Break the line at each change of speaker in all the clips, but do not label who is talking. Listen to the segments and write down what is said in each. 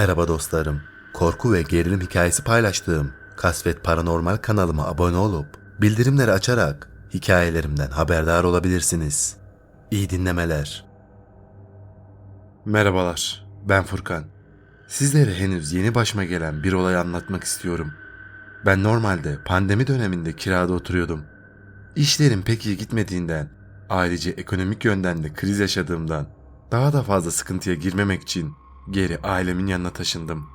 Merhaba dostlarım. Korku ve gerilim hikayesi paylaştığım Kasvet Paranormal kanalıma abone olup bildirimleri açarak hikayelerimden haberdar olabilirsiniz. İyi dinlemeler. Merhabalar. Ben Furkan. Sizlere henüz yeni başıma gelen bir olay anlatmak istiyorum. Ben normalde pandemi döneminde kirada oturuyordum. İşlerim pek iyi gitmediğinden, ayrıca ekonomik yönden de kriz yaşadığımdan daha da fazla sıkıntıya girmemek için geri ailemin yanına taşındım.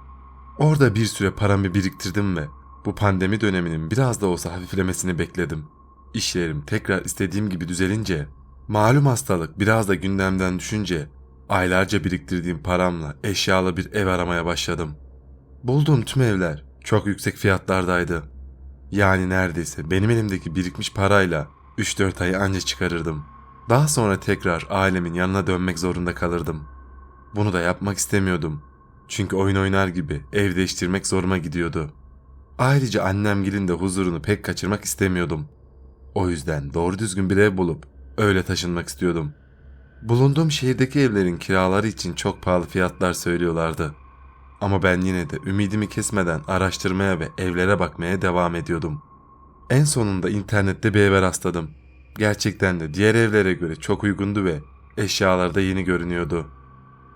Orada bir süre paramı biriktirdim ve bu pandemi döneminin biraz da olsa hafiflemesini bekledim. İşlerim tekrar istediğim gibi düzelince, malum hastalık biraz da gündemden düşünce aylarca biriktirdiğim paramla eşyalı bir ev aramaya başladım. Bulduğum tüm evler çok yüksek fiyatlardaydı. Yani neredeyse benim elimdeki birikmiş parayla 3-4 ayı anca çıkarırdım. Daha sonra tekrar ailemin yanına dönmek zorunda kalırdım. Bunu da yapmak istemiyordum. Çünkü oyun oynar gibi ev değiştirmek zoruma gidiyordu. Ayrıca annemgilin de huzurunu pek kaçırmak istemiyordum. O yüzden doğru düzgün bir ev bulup öyle taşınmak istiyordum. Bulunduğum şehirdeki evlerin kiraları için çok pahalı fiyatlar söylüyorlardı. Ama ben yine de ümidimi kesmeden araştırmaya ve evlere bakmaya devam ediyordum. En sonunda internette bir eve rastladım. Gerçekten de diğer evlere göre çok uygundu ve eşyalar da yeni görünüyordu.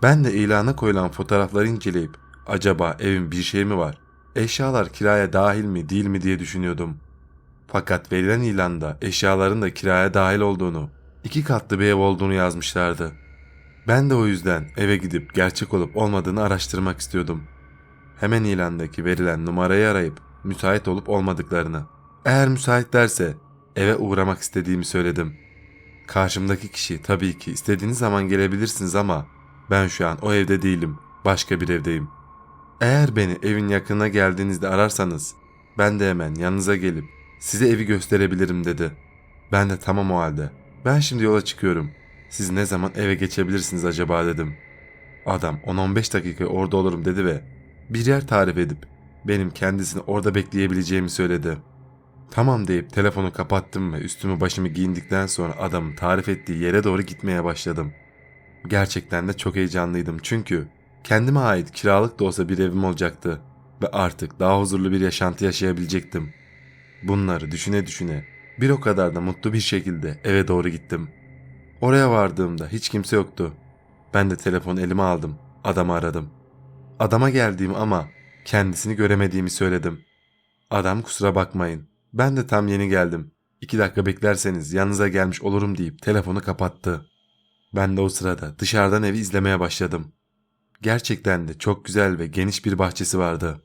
Ben de ilana koyulan fotoğrafları inceleyip acaba evin bir şey mi var? Eşyalar kiraya dahil mi değil mi diye düşünüyordum. Fakat verilen ilanda eşyaların da kiraya dahil olduğunu, iki katlı bir ev olduğunu yazmışlardı. Ben de o yüzden eve gidip gerçek olup olmadığını araştırmak istiyordum. Hemen ilandaki verilen numarayı arayıp müsait olup olmadıklarını. Eğer müsaitlerse eve uğramak istediğimi söyledim. Karşımdaki kişi tabii ki istediğiniz zaman gelebilirsiniz ama ben şu an o evde değilim. Başka bir evdeyim. Eğer beni evin yakınına geldiğinizde ararsanız ben de hemen yanınıza gelip size evi gösterebilirim dedi. Ben de tamam o halde. Ben şimdi yola çıkıyorum. Siz ne zaman eve geçebilirsiniz acaba dedim. Adam 10-15 dakika orada olurum dedi ve bir yer tarif edip benim kendisini orada bekleyebileceğimi söyledi. Tamam deyip telefonu kapattım ve üstümü başımı giyindikten sonra adamın tarif ettiği yere doğru gitmeye başladım. Gerçekten de çok heyecanlıydım çünkü kendime ait kiralık da olsa bir evim olacaktı ve artık daha huzurlu bir yaşantı yaşayabilecektim. Bunları düşüne düşüne bir o kadar da mutlu bir şekilde eve doğru gittim. Oraya vardığımda hiç kimse yoktu. Ben de telefonu elime aldım. Adamı aradım. Adama geldiğimi ama kendisini göremediğimi söyledim. Adam kusura bakmayın. Ben de tam yeni geldim. İki dakika beklerseniz yanınıza gelmiş olurum deyip telefonu kapattı. Ben de o sırada dışarıdan evi izlemeye başladım. Gerçekten de çok güzel ve geniş bir bahçesi vardı.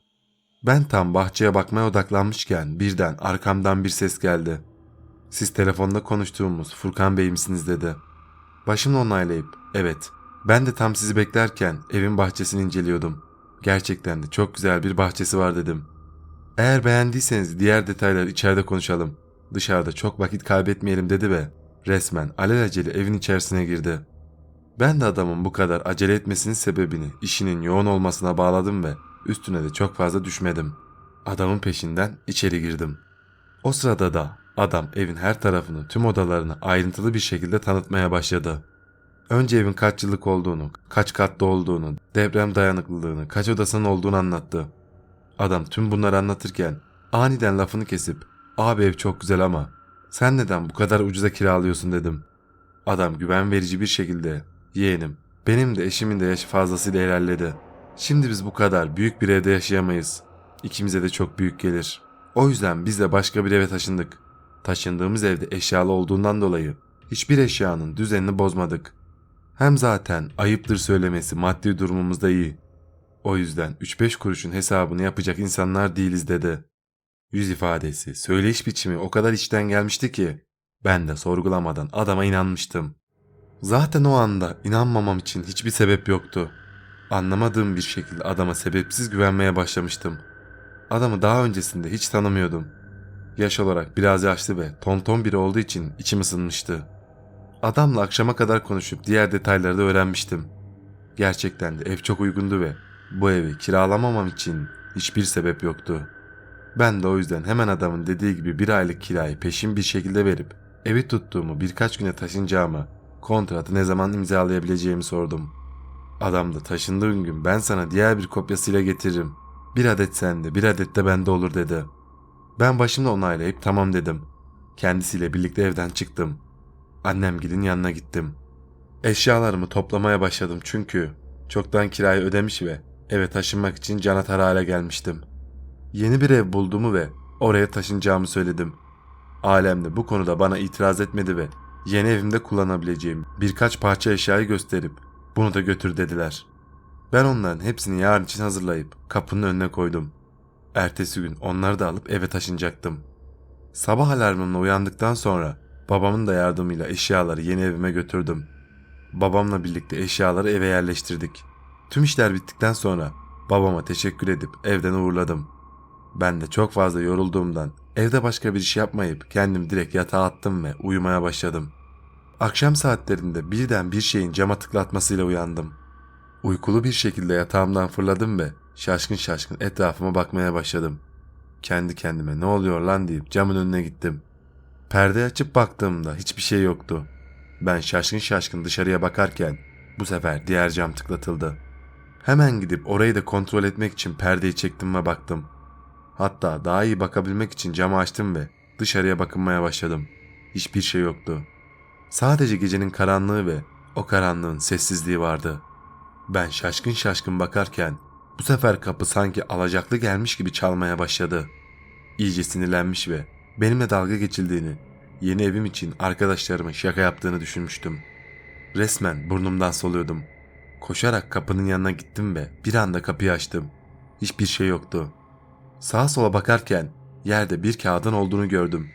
Ben tam bahçeye bakmaya odaklanmışken birden arkamdan bir ses geldi. Siz telefonda konuştuğumuz Furkan Bey misiniz dedi. Başımla onaylayıp evet ben de tam sizi beklerken evin bahçesini inceliyordum. Gerçekten de çok güzel bir bahçesi var dedim. Eğer beğendiyseniz diğer detayları içeride konuşalım. Dışarıda çok vakit kaybetmeyelim dedi ve resmen alelacele evin içerisine girdi. Ben de adamın bu kadar acele etmesinin sebebini işinin yoğun olmasına bağladım ve üstüne de çok fazla düşmedim. Adamın peşinden içeri girdim. O sırada da adam evin her tarafını tüm odalarını ayrıntılı bir şekilde tanıtmaya başladı. Önce evin kaç yıllık olduğunu, kaç katlı olduğunu, deprem dayanıklılığını, kaç odasının olduğunu anlattı. Adam tüm bunları anlatırken aniden lafını kesip abi ev çok güzel ama sen neden bu kadar ucuza kiralıyorsun dedim. Adam güven verici bir şekilde yeğenim benim de eşimin de yaşı fazlasıyla ilerledi. Şimdi biz bu kadar büyük bir evde yaşayamayız. İkimize de çok büyük gelir. O yüzden biz de başka bir eve taşındık. Taşındığımız evde eşyalı olduğundan dolayı hiçbir eşyanın düzenini bozmadık. Hem zaten ayıptır söylemesi maddi durumumuzda iyi. O yüzden 3-5 kuruşun hesabını yapacak insanlar değiliz dedi. Yüz ifadesi, söyleyiş biçimi o kadar içten gelmişti ki ben de sorgulamadan adama inanmıştım. Zaten o anda inanmamam için hiçbir sebep yoktu. Anlamadığım bir şekilde adama sebepsiz güvenmeye başlamıştım. Adamı daha öncesinde hiç tanımıyordum. Yaş olarak biraz yaşlı ve tonton biri olduğu için içim ısınmıştı. Adamla akşama kadar konuşup diğer detayları da öğrenmiştim. Gerçekten de ev çok uygundu ve bu evi kiralamamam için hiçbir sebep yoktu. Ben de o yüzden hemen adamın dediği gibi bir aylık kirayı peşin bir şekilde verip evi tuttuğumu birkaç güne taşınacağımı, kontratı ne zaman imzalayabileceğimi sordum. Adam da taşındığın gün ben sana diğer bir kopyasıyla getiririm. Bir adet sende bir adet de bende olur dedi. Ben başımla onaylayıp tamam dedim. Kendisiyle birlikte evden çıktım. Annem gidin yanına gittim. Eşyalarımı toplamaya başladım çünkü çoktan kirayı ödemiş ve eve taşınmak için canatar hale gelmiştim. Yeni bir ev bulduğumu ve oraya taşınacağımı söyledim. Alem de bu konuda bana itiraz etmedi ve yeni evimde kullanabileceğim birkaç parça eşyayı gösterip bunu da götür dediler. Ben onların hepsini yarın için hazırlayıp kapının önüne koydum. Ertesi gün onları da alıp eve taşınacaktım. Sabah alarmımla uyandıktan sonra babamın da yardımıyla eşyaları yeni evime götürdüm. Babamla birlikte eşyaları eve yerleştirdik. Tüm işler bittikten sonra babama teşekkür edip evden uğurladım. Ben de çok fazla yorulduğumdan evde başka bir iş yapmayıp kendim direkt yatağa attım ve uyumaya başladım. Akşam saatlerinde birden bir şeyin cama tıklatmasıyla uyandım. Uykulu bir şekilde yatağımdan fırladım ve şaşkın şaşkın etrafıma bakmaya başladım. Kendi kendime ne oluyor lan deyip camın önüne gittim. Perde açıp baktığımda hiçbir şey yoktu. Ben şaşkın şaşkın dışarıya bakarken bu sefer diğer cam tıklatıldı. Hemen gidip orayı da kontrol etmek için perdeyi çektim ve baktım. Hatta daha iyi bakabilmek için camı açtım ve dışarıya bakınmaya başladım. Hiçbir şey yoktu. Sadece gecenin karanlığı ve o karanlığın sessizliği vardı. Ben şaşkın şaşkın bakarken bu sefer kapı sanki alacaklı gelmiş gibi çalmaya başladı. İyice sinirlenmiş ve benimle dalga geçildiğini, yeni evim için arkadaşlarımın şaka yaptığını düşünmüştüm. Resmen burnumdan soluyordum. Koşarak kapının yanına gittim ve bir anda kapıyı açtım. Hiçbir şey yoktu. Sağa sola bakarken yerde bir kağıdın olduğunu gördüm.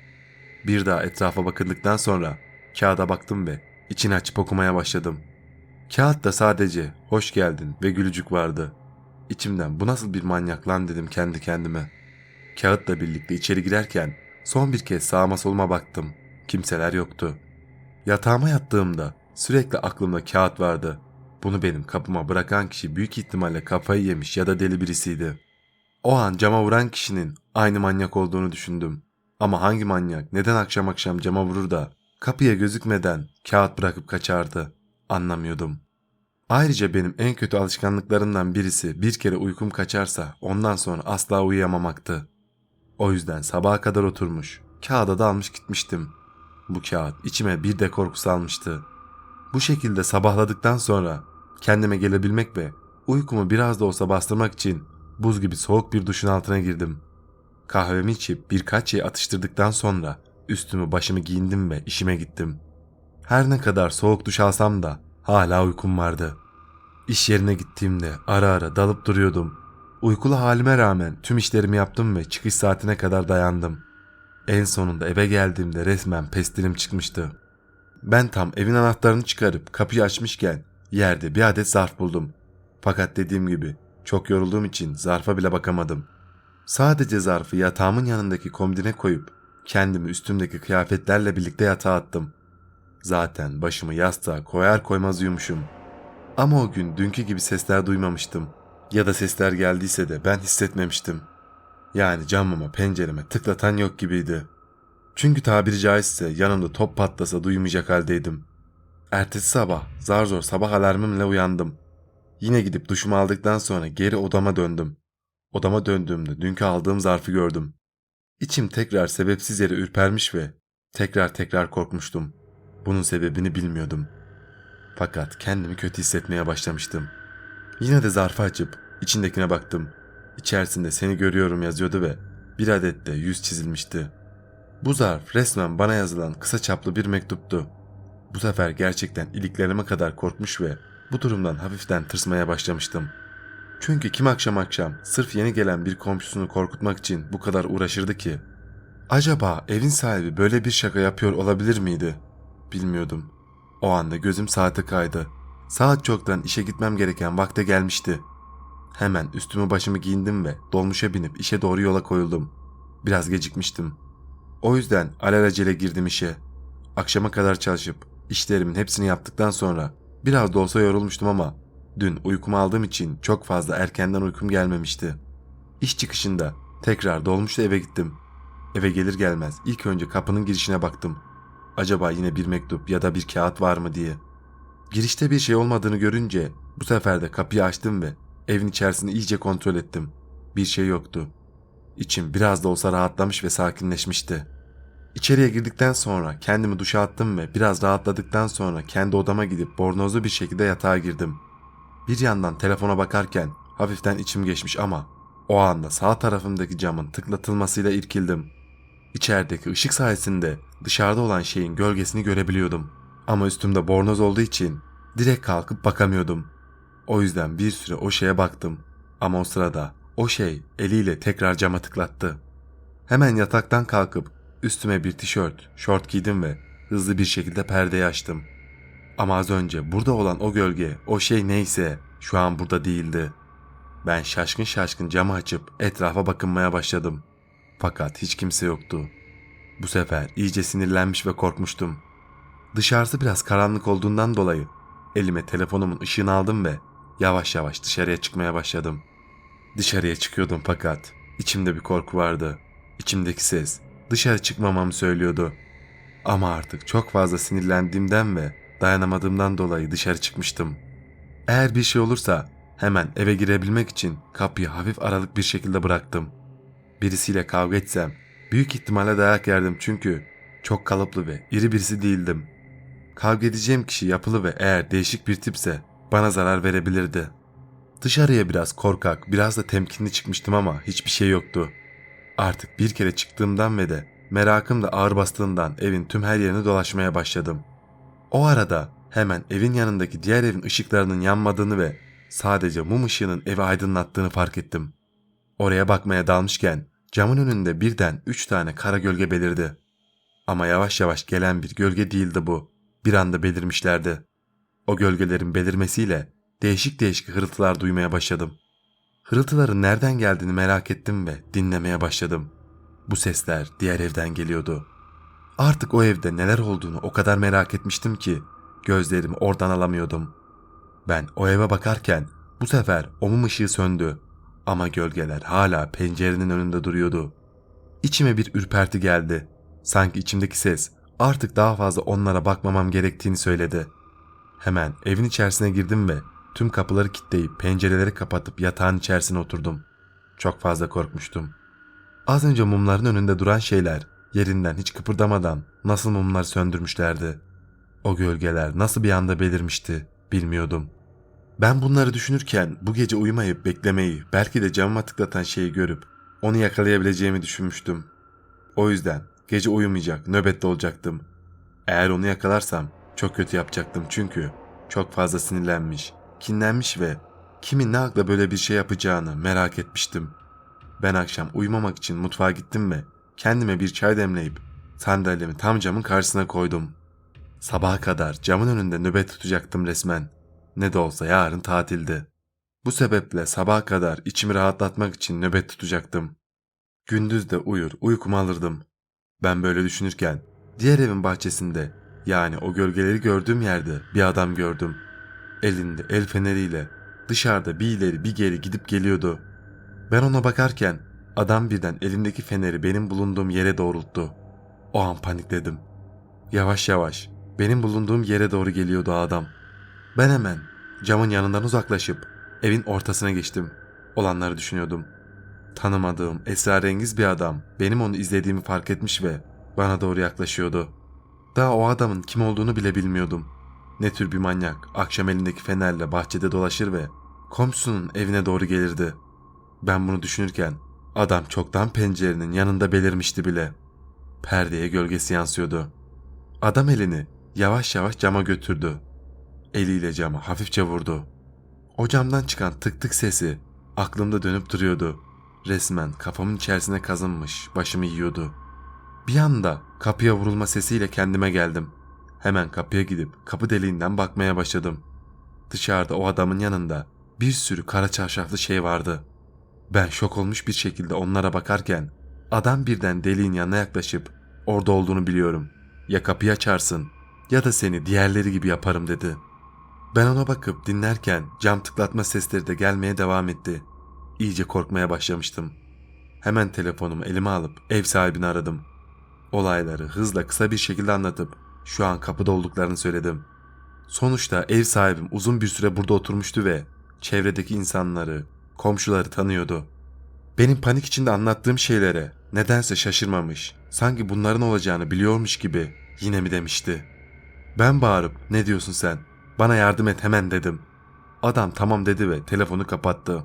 Bir daha etrafa bakındıktan sonra kağıda baktım ve içini açıp okumaya başladım. Kağıtta sadece hoş geldin ve gülücük vardı. İçimden bu nasıl bir manyak lan dedim kendi kendime. Kağıtla birlikte içeri girerken son bir kez sağıma soluma baktım. Kimseler yoktu. Yatağıma yattığımda sürekli aklımda kağıt vardı. Bunu benim kapıma bırakan kişi büyük ihtimalle kafayı yemiş ya da deli birisiydi. O an cama vuran kişinin aynı manyak olduğunu düşündüm. Ama hangi manyak neden akşam akşam cama vurur da kapıya gözükmeden kağıt bırakıp kaçardı anlamıyordum. Ayrıca benim en kötü alışkanlıklarımdan birisi bir kere uykum kaçarsa ondan sonra asla uyuyamamaktı. O yüzden sabaha kadar oturmuş, kağıda dalmış gitmiştim. Bu kağıt içime bir de korku salmıştı. Bu şekilde sabahladıktan sonra kendime gelebilmek ve uykumu biraz da olsa bastırmak için buz gibi soğuk bir duşun altına girdim. Kahvemi içip birkaç şey atıştırdıktan sonra üstümü başımı giyindim ve işime gittim. Her ne kadar soğuk duş alsam da hala uykum vardı. İş yerine gittiğimde ara ara dalıp duruyordum. Uykulu halime rağmen tüm işlerimi yaptım ve çıkış saatine kadar dayandım. En sonunda eve geldiğimde resmen pestilim çıkmıştı. Ben tam evin anahtarını çıkarıp kapıyı açmışken yerde bir adet zarf buldum. Fakat dediğim gibi çok yorulduğum için zarfa bile bakamadım. Sadece zarfı yatağımın yanındaki komdine koyup kendimi üstümdeki kıyafetlerle birlikte yatağa attım. Zaten başımı yastığa koyar koymaz uyumuşum. Ama o gün dünkü gibi sesler duymamıştım. Ya da sesler geldiyse de ben hissetmemiştim. Yani camıma pencereme tıklatan yok gibiydi. Çünkü tabiri caizse yanımda top patlasa duymayacak haldeydim. Ertesi sabah zar zor sabah alarmımla uyandım. Yine gidip duşumu aldıktan sonra geri odama döndüm. Odama döndüğümde dünkü aldığım zarfı gördüm. İçim tekrar sebepsiz yere ürpermiş ve tekrar tekrar korkmuştum. Bunun sebebini bilmiyordum. Fakat kendimi kötü hissetmeye başlamıştım. Yine de zarfı açıp içindekine baktım. İçerisinde seni görüyorum yazıyordu ve bir adet de yüz çizilmişti. Bu zarf resmen bana yazılan kısa çaplı bir mektuptu. Bu sefer gerçekten iliklerime kadar korkmuş ve bu durumdan hafiften tırsmaya başlamıştım. Çünkü kim akşam akşam sırf yeni gelen bir komşusunu korkutmak için bu kadar uğraşırdı ki? Acaba evin sahibi böyle bir şaka yapıyor olabilir miydi? Bilmiyordum. O anda gözüm saate kaydı. Saat çoktan işe gitmem gereken vakte gelmişti. Hemen üstümü başımı giyindim ve dolmuşa binip işe doğru yola koyuldum. Biraz gecikmiştim. O yüzden alelacele girdim işe. Akşama kadar çalışıp işlerimin hepsini yaptıktan sonra biraz da olsa yorulmuştum ama dün uykumu aldığım için çok fazla erkenden uykum gelmemişti. İş çıkışında tekrar dolmuşla eve gittim. Eve gelir gelmez ilk önce kapının girişine baktım. Acaba yine bir mektup ya da bir kağıt var mı diye. Girişte bir şey olmadığını görünce bu sefer de kapıyı açtım ve evin içerisini iyice kontrol ettim. Bir şey yoktu. İçim biraz da olsa rahatlamış ve sakinleşmişti. İçeriye girdikten sonra kendimi duşa attım ve biraz rahatladıktan sonra kendi odama gidip bornozlu bir şekilde yatağa girdim. Bir yandan telefona bakarken hafiften içim geçmiş ama o anda sağ tarafımdaki camın tıklatılmasıyla irkildim. İçerideki ışık sayesinde dışarıda olan şeyin gölgesini görebiliyordum. Ama üstümde bornoz olduğu için direkt kalkıp bakamıyordum. O yüzden bir süre o şeye baktım. Ama o sırada o şey eliyle tekrar cama tıklattı. Hemen yataktan kalkıp üstüme bir tişört, şort giydim ve hızlı bir şekilde perdeyi açtım. Ama az önce burada olan o gölge, o şey neyse şu an burada değildi. Ben şaşkın şaşkın camı açıp etrafa bakınmaya başladım. Fakat hiç kimse yoktu. Bu sefer iyice sinirlenmiş ve korkmuştum. Dışarısı biraz karanlık olduğundan dolayı elime telefonumun ışığını aldım ve yavaş yavaş dışarıya çıkmaya başladım. Dışarıya çıkıyordum fakat içimde bir korku vardı. İçimdeki ses dışarı çıkmamamı söylüyordu. Ama artık çok fazla sinirlendiğimden ve dayanamadığımdan dolayı dışarı çıkmıştım. Eğer bir şey olursa hemen eve girebilmek için kapıyı hafif aralık bir şekilde bıraktım. Birisiyle kavga etsem büyük ihtimalle dayak yerdim çünkü çok kalıplı ve iri birisi değildim. Kavga edeceğim kişi yapılı ve eğer değişik bir tipse bana zarar verebilirdi. Dışarıya biraz korkak, biraz da temkinli çıkmıştım ama hiçbir şey yoktu. Artık bir kere çıktığımdan ve de merakım da ağır bastığından evin tüm her yerini dolaşmaya başladım. O arada hemen evin yanındaki diğer evin ışıklarının yanmadığını ve sadece mum ışığının evi aydınlattığını fark ettim. Oraya bakmaya dalmışken camın önünde birden üç tane kara gölge belirdi. Ama yavaş yavaş gelen bir gölge değildi bu. Bir anda belirmişlerdi. O gölgelerin belirmesiyle değişik değişik hırıltılar duymaya başladım. Hırıltıların nereden geldiğini merak ettim ve dinlemeye başladım. Bu sesler diğer evden geliyordu. Artık o evde neler olduğunu o kadar merak etmiştim ki gözlerimi oradan alamıyordum. Ben o eve bakarken bu sefer o mum ışığı söndü ama gölgeler hala pencerenin önünde duruyordu. İçime bir ürperti geldi. Sanki içimdeki ses artık daha fazla onlara bakmamam gerektiğini söyledi. Hemen evin içerisine girdim ve tüm kapıları kilitleyip pencereleri kapatıp yatağın içerisine oturdum. Çok fazla korkmuştum. Az önce mumların önünde duran şeyler yerinden hiç kıpırdamadan nasıl mumları söndürmüşlerdi. O gölgeler nasıl bir anda belirmişti bilmiyordum. Ben bunları düşünürken bu gece uyumayıp beklemeyi belki de camıma tıklatan şeyi görüp onu yakalayabileceğimi düşünmüştüm. O yüzden gece uyumayacak nöbette olacaktım. Eğer onu yakalarsam çok kötü yapacaktım çünkü çok fazla sinirlenmiş, kinlenmiş ve kimin ne akla böyle bir şey yapacağını merak etmiştim. Ben akşam uyumamak için mutfağa gittim ve kendime bir çay demleyip sandalyemi tam camın karşısına koydum. Sabaha kadar camın önünde nöbet tutacaktım resmen. Ne de olsa yarın tatildi. Bu sebeple sabaha kadar içimi rahatlatmak için nöbet tutacaktım. Gündüz de uyur uykumu alırdım. Ben böyle düşünürken diğer evin bahçesinde yani o gölgeleri gördüğüm yerde bir adam gördüm. Elinde el feneriyle dışarıda bir ileri bir geri gidip geliyordu. Ben ona bakarken adam birden elindeki feneri benim bulunduğum yere doğrulttu. O an panikledim. Yavaş yavaş benim bulunduğum yere doğru geliyordu adam. Ben hemen camın yanından uzaklaşıp evin ortasına geçtim. Olanları düşünüyordum. Tanımadığım esrarengiz bir adam benim onu izlediğimi fark etmiş ve bana doğru yaklaşıyordu. Daha o adamın kim olduğunu bile bilmiyordum. Ne tür bir manyak akşam elindeki fenerle bahçede dolaşır ve komşusunun evine doğru gelirdi. Ben bunu düşünürken adam çoktan pencerenin yanında belirmişti bile. Perdeye gölgesi yansıyordu. Adam elini yavaş yavaş cama götürdü. Eliyle cama hafifçe vurdu. O camdan çıkan tık tık sesi aklımda dönüp duruyordu. Resmen kafamın içerisine kazınmış, başımı yiyordu. Bir anda kapıya vurulma sesiyle kendime geldim. Hemen kapıya gidip kapı deliğinden bakmaya başladım. Dışarıda o adamın yanında bir sürü kara çarşaflı şey vardı. Ben şok olmuş bir şekilde onlara bakarken adam birden deliğin yanına yaklaşıp orada olduğunu biliyorum. Ya kapıyı açarsın ya da seni diğerleri gibi yaparım dedi. Ben ona bakıp dinlerken cam tıklatma sesleri de gelmeye devam etti. İyice korkmaya başlamıştım. Hemen telefonumu elime alıp ev sahibini aradım. Olayları hızla kısa bir şekilde anlatıp şu an kapıda olduklarını söyledim. Sonuçta ev sahibim uzun bir süre burada oturmuştu ve çevredeki insanları, komşuları tanıyordu. Benim panik içinde anlattığım şeylere nedense şaşırmamış. Sanki bunların olacağını biliyormuş gibi yine mi demişti. Ben bağırıp ne diyorsun sen? Bana yardım et hemen dedim. Adam tamam dedi ve telefonu kapattı.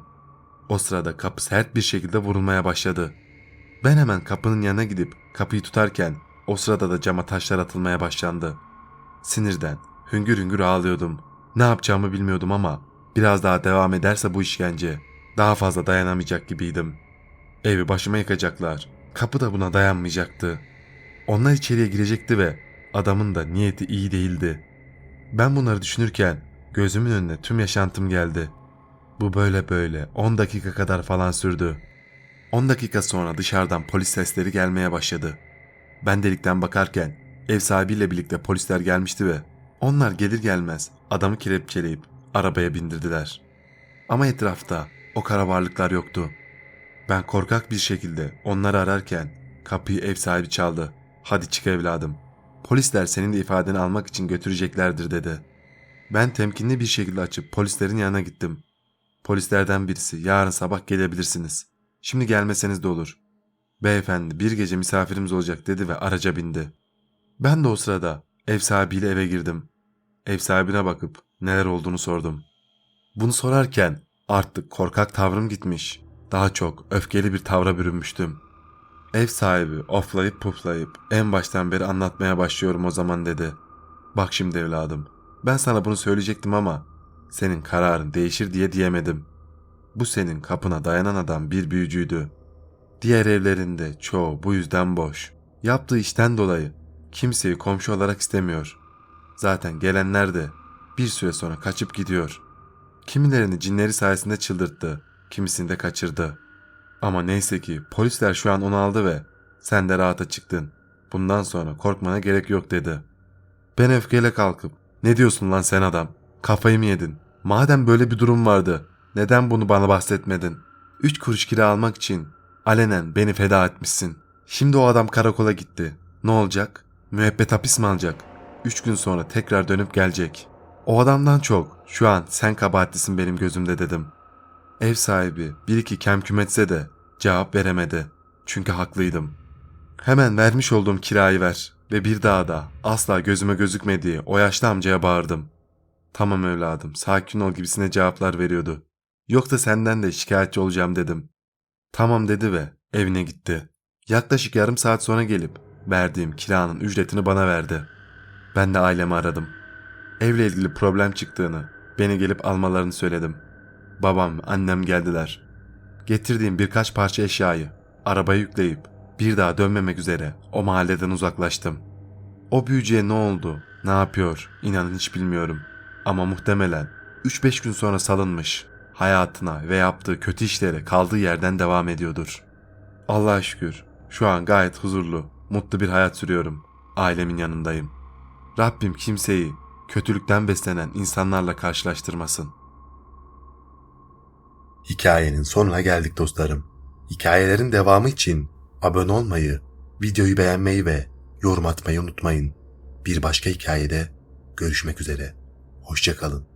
O sırada kapı sert bir şekilde vurulmaya başladı. Ben hemen kapının yanına gidip kapıyı tutarken o sırada da cama taşlar atılmaya başlandı. Sinirden hüngür hüngür ağlıyordum. Ne yapacağımı bilmiyordum ama biraz daha devam ederse bu işkence daha fazla dayanamayacak gibiydim. Evi başıma yıkacaklar. Kapı da buna dayanmayacaktı. Onlar içeriye girecekti ve adamın da niyeti iyi değildi. Ben bunları düşünürken gözümün önüne tüm yaşantım geldi. Bu böyle böyle 10 dakika kadar falan sürdü. 10 dakika sonra dışarıdan polis sesleri gelmeye başladı. Ben delikten bakarken ev sahibiyle birlikte polisler gelmişti ve onlar gelir gelmez adamı kelepçeleyip arabaya bindirdiler. Ama etrafta o kara varlıklar yoktu. Ben korkak bir şekilde onları ararken kapıyı ev sahibi çaldı. Hadi çık evladım. Polisler senin de ifadeni almak için götüreceklerdir dedi. Ben temkinli bir şekilde açıp polislerin yanına gittim. Polislerden birisi yarın sabah gelebilirsiniz. Şimdi gelmeseniz de olur. Beyefendi bir gece misafirimiz olacak dedi ve araca bindi. Ben de o sırada ev sahibiyle eve girdim. Ev sahibine bakıp neler olduğunu sordum. Bunu sorarken artık korkak tavrım gitmiş. Daha çok öfkeli bir tavra bürünmüştüm. Ev sahibi oflayıp puflayıp en baştan beri anlatmaya başlıyorum o zaman dedi. Bak şimdi evladım ben sana bunu söyleyecektim ama senin kararın değişir diye diyemedim. Bu senin kapına dayanan adam bir büyücüydü. Diğer evlerinde çoğu bu yüzden boş. Yaptığı işten dolayı kimseyi komşu olarak istemiyor. Zaten gelenler de bir süre sonra kaçıp gidiyor. Kimilerini cinleri sayesinde çıldırttı, kimisini de kaçırdı. Ama neyse ki polisler şu an onu aldı ve sen de rahata çıktın. Bundan sonra korkmana gerek yok dedi. Ben öfkeyle kalkıp ne diyorsun lan sen adam? Kafayı mı yedin? Madem böyle bir durum vardı neden bunu bana bahsetmedin? Üç kuruş kira almak için alenen beni feda etmişsin. Şimdi o adam karakola gitti. Ne olacak? Müebbet hapis mi alacak? Üç gün sonra tekrar dönüp gelecek. O adamdan çok şu an sen kabahatlisin benim gözümde dedim. Ev sahibi bir iki kem kümetse de cevap veremedi. Çünkü haklıydım. Hemen vermiş olduğum kirayı ver ve bir daha da asla gözüme gözükmediği o yaşlı amcaya bağırdım. Tamam evladım sakin ol gibisine cevaplar veriyordu. Yoksa senden de şikayetçi olacağım dedim. Tamam dedi ve evine gitti. Yaklaşık yarım saat sonra gelip verdiğim kiranın ücretini bana verdi. Ben de ailemi aradım. Evle ilgili problem çıktığını, beni gelip almalarını söyledim. Babam, annem geldiler. Getirdiğim birkaç parça eşyayı arabaya yükleyip bir daha dönmemek üzere o mahalleden uzaklaştım. O büyücüye ne oldu, ne yapıyor inanın hiç bilmiyorum. Ama muhtemelen 3-5 gün sonra salınmış. Hayatına ve yaptığı kötü işlere kaldığı yerden devam ediyordur. Allah'a şükür şu an gayet huzurlu, mutlu bir hayat sürüyorum. Ailemin yanındayım. Rabbim kimseyi kötülükten beslenen insanlarla karşılaştırmasın.
Hikayenin sonuna geldik dostlarım. Hikayelerin devamı için abone olmayı, videoyu beğenmeyi ve yorum atmayı unutmayın. Bir başka hikayede görüşmek üzere. Hoşçakalın.